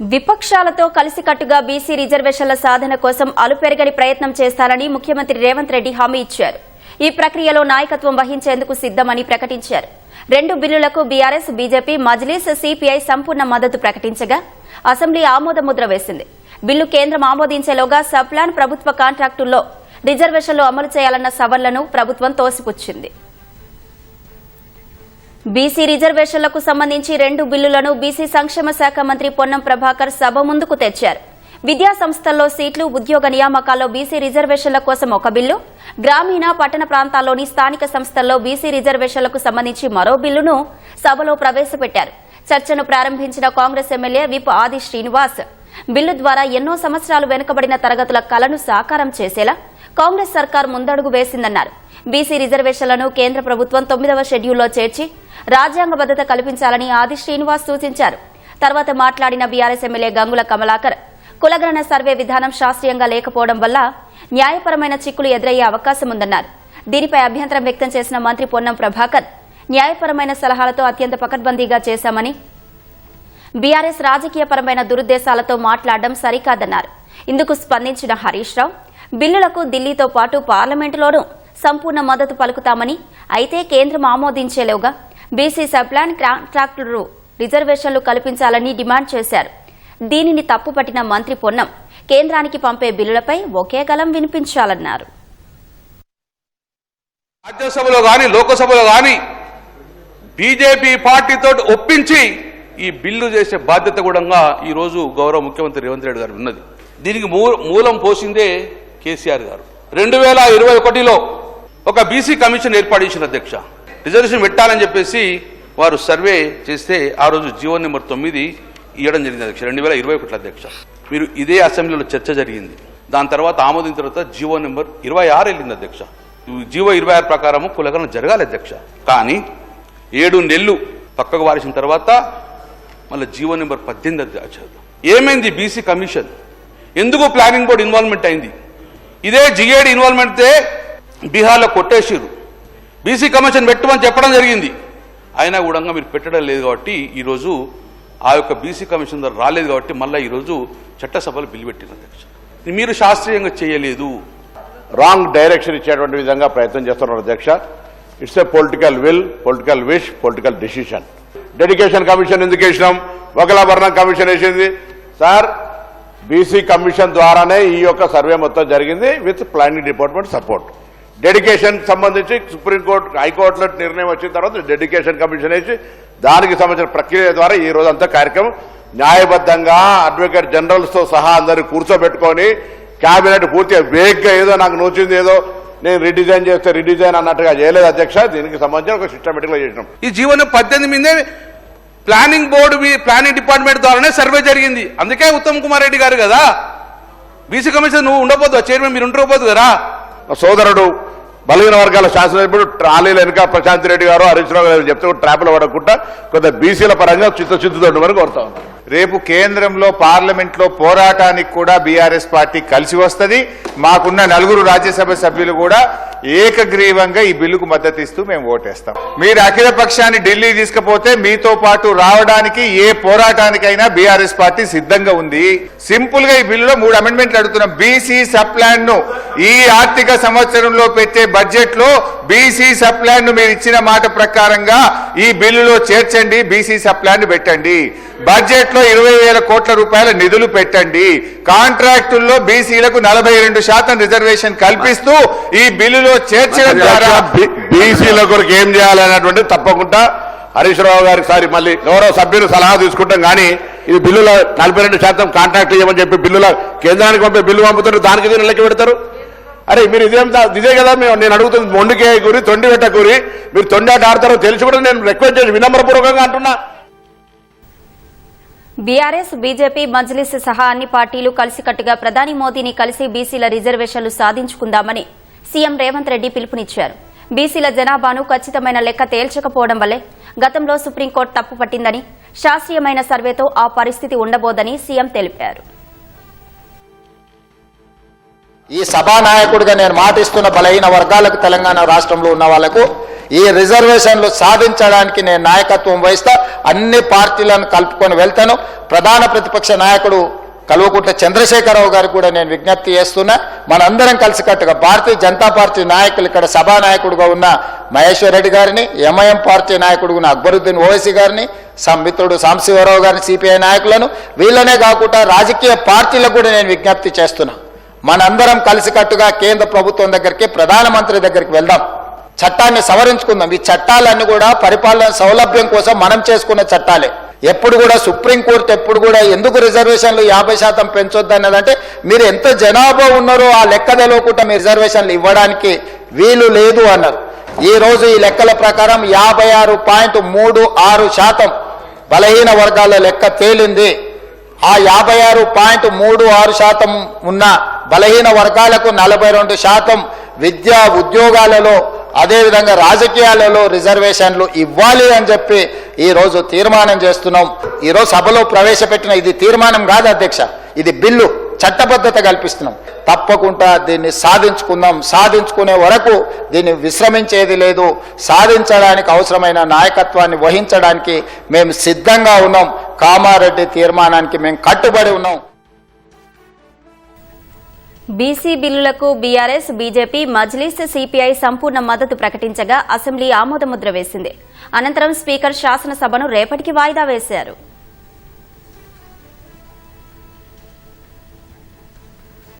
విపక్షాలతో కలిసికట్టుగా బీసీ రిజర్వేషన్ల సాధన కోసం అలుపెరగని ప్రయత్నం చేస్తానని ముఖ్యమంత్రి రేవంత్ రెడ్డి హామీ ఇచ్చారు. ఈ ప్రక్రియలో నాయకత్వం వహించేందుకు సిద్దమని ప్రకటించారు. రెండు బిల్లులకు బీఆర్ఎస్ బీజేపీ మజ్లీస్ సిపిఐ సంపూర్ణ మద్దతు ప్రకటించగా అసెంబ్లీ ఆమోద ముద్ర వేసింది. బిల్లు కేంద్రం ఆమోదించేలోగా సబ్ప్లాన్ ప్రభుత్వ కాంట్రాక్టుల్లో రిజర్వేషన్లు అమలు చేయాలన్న సవరణలను ప్రభుత్వం తోసిపుచ్చింది. బీసీ రిజర్వేషన్లకు సంబంధించి రెండు బిల్లులను బీసీ సంక్షేమ శాఖ మంత్రి పొన్నం ప్రభాకర్ సభ ముందుకు తెచ్చారు. విద్యా సంస్థల్లో సీట్లు ఉద్యోగ నియామకాల్లో బీసీ రిజర్వేషన్ల కోసం ఒక బిల్లు. గ్రామీణ పట్టణ ప్రాంతాల్లోని స్థానిక సంస్థల్లో బీసీ రిజర్వేషన్లకు సంబంధించి మరో బిల్లును సభలో ప్రవేశపెట్టారు. చర్చను ప్రారంభించిన కాంగ్రెస్ ఎమ్మెల్యే విప్ ఆది శ్రీనివాస్. బిల్లు ద్వారా ఎన్నో సంవత్సరాలు వెనుకబడిన తరగతుల కలను సాకారం చేసేలా కాంగ్రెస్ సర్కార్ ముందడుగు వేసిందన్నారు. బీసీ రిజర్వేషన్లను కేంద్ర ప్రభుత్వం తొమ్మిదవ షెడ్యూల్లో చేర్చి రాజ్యాంగ భద్రత కల్పించాలని ఆది శ్రీనివాస్ సూచించారు. తర్వాత మాట్లాడిన బీఆర్ఎస్ ఎమ్మెల్యే గంగుల కమలాకర్ కులగణన సర్వే విధానం శాస్త్రీయంగా లేకపోవడం వల్ల న్యాయపరమైన చిక్కులు ఎదురయ్యే అవకాశం ఉందన్నారు. దీనిపై అభ్యంతరం వ్యక్తం చేసిన మంత్రి పొన్నం ప్రభాకర్ న్యాయపరమైన సలహాలతో అత్యంత పకడ్బందీగా చేశామని బీఆర్ఎస్ రాజకీయపరమైన దురుద్దేశాలతో మాట్లాడడం సరికాదన్నారు. ఇందుకు స్పందించిన హరీష్ రావు బిల్లులకు ఢిల్లీతో పాటు పార్లమెంటులోనూ సంపూర్ణ మద్దతు పలుకుతామని అయితే కేంద్రం ఆమోదించేలోగా బీసీ సబ్ప్లాన్ కాంట్రాక్టులు రిజర్వేషన్లు కల్పించాలని డిమాండ్ చేశారు. దీనిని తప్పుపట్టిన మంత్రి పొన్నం కేంద్రానికి పంపే బిల్లులపై ఒకే గలం వినిపించాలన్నారు. రాజ్యసభలో కానీ లోకసభలో కానీ బీజేపీ పార్టీతో ఒప్పించి ఈ బిల్లు చేసే బాధ్యత కూడా ఈరోజు గౌరవ ముఖ్యమంత్రి రేవంత్ రెడ్డి గారు ఉన్నది. దీనికి మూ- మూలం పోసిందే కేసీఆర్ గారు. రెండు వేల ఇరవై ఒకటిలో ఒక బీసీ కమిషన్ ఏర్పాటు చేసిన అధ్యక్ష. రిజర్వేషన్ పెట్టాలని చెప్పేసి వారు సర్వే చేస్తే ఆ రోజు జీవో నెంబర్ తొమ్మిది ఇవ్వడం జరిగింది అధ్యక్ష రెండు వేల ఇరవై ఒకటి అధ్యక్ష. మీరు ఇదే అసెంబ్లీలో చర్చ జరిగింది. దాని తర్వాత ఆమోదించిన తర్వాత జీవో నెంబర్ ఇరవై ఆరు వెళ్ళింది అధ్యక్ష. జీవో ఇరవై ఆరు ప్రకారము కులగణన జరగాలి అధ్యక్ష. కానీ ఏడు నెలలు పక్కకు వారిసిన తర్వాత మళ్ళీ జీవో నెంబర్ పద్దెనిమిది అధ్యక్ష. ఏమైంది బీసీ కమిషన్? ఎందుకు ప్లానింగ్ బోర్డు ఇన్వాల్వ్మెంట్ అయింది? ఇదే జిఏడి ఇన్వాల్వ్మెంట్తే బీహార్లో కొట్టేసిరు బీసీ కమిషన్ పెట్టమని చెప్పడం జరిగింది. అయినా కూడా మీరు పెట్టడం లేదు కాబట్టి ఈరోజు ఆ యొక్క బీసీ కమిషన్ ద్వారా రాలేదు కాబట్టి మళ్ళీ ఈరోజు చట్టసభలు బిల్లు పెట్టిన అధ్యక్ష. మీరు శాస్త్రీయంగా చేయలేదు. రాంగ్ డైరెక్షన్ ఇచ్చేటువంటి విధంగా ప్రయత్నం చేస్తున్నారు అధ్యక్ష. It's a political will political wish political decision. Dedication commission ఎందుకు వేసినాం? ఒకలాభరణం కమిషన్ వేసింది. సార్ బీసీ కమిషన్ ద్వారానే ఈ యొక్క సర్వే మొత్తం జరిగింది with planning department support. Dedication సంబంధించి సుప్రీంకోర్టు హైకోర్టులో నిర్ణయం వచ్చిన తర్వాత డెడికేషన్ కమిషన్ వేసి దానికి సంబంధించిన ప్రక్రియ ద్వారా ఈ రోజంతా కార్యక్రమం న్యాయబద్ధంగా అడ్వకేట్ జనరల్స్తో సహా అందరినీ కూర్చోబెట్టుకొని కేబినెట్ పూర్తిగా వేగ్గా ఏదో నాకు నోచింది ఏదో నేను రిడిజైన్ చేస్తే రిడిజైన్ అన్నట్టుగా చేయలేదు అధ్యక్ష. దీనికి సంబంధించి ఒక సిస్టమేటిక్గా చేసినాం. ఈ జీవన పద్దెనిమిది మీదే ప్లానింగ్ బోర్డు మీ- ప్లానింగ్ డిపార్ట్మెంట్ ద్వారానే సర్వే జరిగింది. అందుకే ఉత్తమ్ కుమార్ రెడ్డి గారు కదా బీసీ కమిషన్ నువ్వు ఉండబోద్దు చైర్మన్ మీరు ఉండకపోద్దు కదా. మా సోదరుడు బలహీన వర్గాల శాసనసభ్యుడు ట్రాలీలు వెనుక ప్రశాంత్ రెడ్డి గారు హరీష్ రావు గారు చెప్తే కూడా ట్రాప్లో పడకుండా కొంత బీసీల పరంగా చిత్తశుద్ధితో ఉండమని కోరుతా ఉన్నాను రేపు కేంద్రంలో పార్లమెంట్లో పోరాటానికి కూడా బీఆర్ఎస్ పార్టీ కలిసి వస్తుంది. మాకున్న నలుగురు రాజ్యసభ సభ్యులు కూడా ఏకగ్రీవంగా ఈ బిల్లుకు మద్దతు ఇస్తూ మేము ఓటేస్తాం. మీరు అఖిల పక్షాన్ని ఢిల్లీ తీసుకుపోతే మీతో పాటు రావడానికి ఏ పోరాటానికైనా బీఆర్ఎస్ పార్టీ సిద్ధంగా ఉంది. సింపుల్గా ఈ బిల్లులో మూడు అమెండ్మెంట్లు అడుగుతున్నాం. బీసీ సప్లాన్ను ఈ ఆర్థిక సంవత్సరంలో పెట్టే బడ్జెట్లో బీసీ సప్లాన్ మీరు ఇచ్చిన మాట ప్రకారంగా ఈ బిల్లులో చేర్చండి బీసీ సప్లాన్ పెట్టండి. బడ్జెట్లో ఇరవై వేల కోట్ల రూపాయల నిధులు పెట్టండి. కాంట్రాక్టుల్లో బీసీలకు నలభై రెండు శాతం రిజర్వేషన్ కల్పిస్తూ ఈ బిల్లులో చేర్చడం ద్వారా బీసీల కొరకు ఏం చేయాలనేటువంటి తప్పకుండా హరీష్ రావు గారికి సారి మళ్ళీ గౌరవ సభ్యులు సలహా తీసుకుంటాం కానీ ఇది బిల్లుల నలభై రెండు శాతం కాంట్రాక్ట్ ఇవ్వమని చెప్పి బిల్లుల కేంద్రానికి పంపే బిల్లు పంపుతారు దానికి దీన్ని లెక్క పెడతారు? అరే మీరు ఇదేం ఇదే కదా మేము నేను అడుగుతుంది మొండికే గురి తొండి పెట్ట గురి. మీరు తొండాట ఆడతారో తెలిసి కూడా నేను రిక్వెస్ట్ చేసి వినమ్రపూర్వకంగా అంటున్నా. బీఆర్ఎస్ బీజేపీ మజ్లిస్ సహా అన్ని పార్టీలు కలిసికట్టుగా ప్రధాని మోదీని కలిసి బీసీల రిజర్వేషన్లు సాధించుకుందామని సీఎం రేవంత్ రెడ్డి పిలుపునిచ్చారు. బీసీల జనాభాను ఖచ్చితమైన లెక్క తేల్చకపోవడం వల్లే గతంలో సుప్రీంకోర్టు తప్పు పట్టిందని శాస్త్రీయమైన సర్వేతో ఆ పరిస్థితి ఉండబోదని సీఎం తెలిపారు. ఈ సభానాయకుడిగా నేను మాటిస్తున్న బలహీన వర్గాలకు తెలంగాణ రాష్ట్రంలో ఉన్న వాళ్ళకు ఈ రిజర్వేషన్లు సాధించడానికి నేను నాయకత్వం వహిస్తా అన్ని పార్టీలను కలుపుకొని వెళ్తాను. ప్రధాన ప్రతిపక్ష నాయకుడు కల్వకుంట్ల చంద్రశేఖరరావు గారికి కూడా నేను విజ్ఞప్తి చేస్తున్నా. మనందరం కలిసికట్టుగా భారతీయ జనతా పార్టీ నాయకులు ఇక్కడ సభా నాయకుడుగా ఉన్న మహేశ్వర్ రెడ్డి గారిని ఎంఐఎం పార్టీ నాయకుడు ఉన్న అక్బరుద్దీన్ ఓవైసీ గారిని సం మిత్రుడు సాంశివరావు గారిని సిపిఐ నాయకులను వీళ్ళనే కాకుండా రాజకీయ పార్టీలకు కూడా నేను విజ్ఞప్తి చేస్తున్నా. మనందరం కలిసికట్టుగా కేంద్ర ప్రభుత్వం దగ్గరికి ప్రధానమంత్రి దగ్గరికి వెళ్దాం. చట్టాన్ని సవరించుకుందాం. ఈ చట్టాలన్నీ కూడా పరిపాలన సౌలభ్యం కోసం మనం చేసుకున్న చట్టాలే. ఎప్పుడు కూడా సుప్రీంకోర్టు ఎప్పుడు కూడా ఎందుకు రిజర్వేషన్లు యాభై శాతం పెంచొద్దు అన్నదంటే మీరు ఎంత జనాభా ఉన్నారో ఆ లెక్క తెలవకుండా మీ రిజర్వేషన్లు ఇవ్వడానికి వీలు లేదు అన్నారు. ఈ రోజు ఈ లెక్కల ప్రకారం యాభై ఆరు పాయింట్ మూడు ఆరు శాతం బలహీన వర్గాల లెక్క తేలింది. ఆ యాభై ఆరు పాయింట్ మూడు ఆరు శాతం ఉన్న బలహీన వర్గాలకు నలభై రెండు శాతం విద్యా ఉద్యోగాలలో అదేవిధంగా రాజకీయాలలో రిజర్వేషన్లు ఇవ్వాలి అని చెప్పి ఈరోజు తీర్మానం చేస్తున్నాం. ఈ రోజు సభలో ప్రవేశపెట్టిన ఇది తీర్మానం కాదు అధ్యక్ష ఇది బిల్లు చట్టబద్ధత కల్పిస్తున్నాం. తప్పకుండా దీన్ని సాధించుకుందాం. సాధించుకునే వరకు దీన్ని విశ్రమించేది లేదు. సాధించడానికి అవసరమైన నాయకత్వాన్ని వహించడానికి మేము సిద్ధంగా ఉన్నాం. కామారెడ్డి తీర్మానానికి మేము కట్టుబడి ఉన్నాం. బీసీ బిల్లులకు బీఆర్ఎస్ బీజేపీ మజ్లిస్ సిపిఐ సంపూర్ణ మద్దతు ప్రకటించగా అసెంబ్లీ ఆమోదముద్ర వేసింది. అనంతరం స్పీకర్ శాసనసభను రేపటికి వాయిదా వేశారు.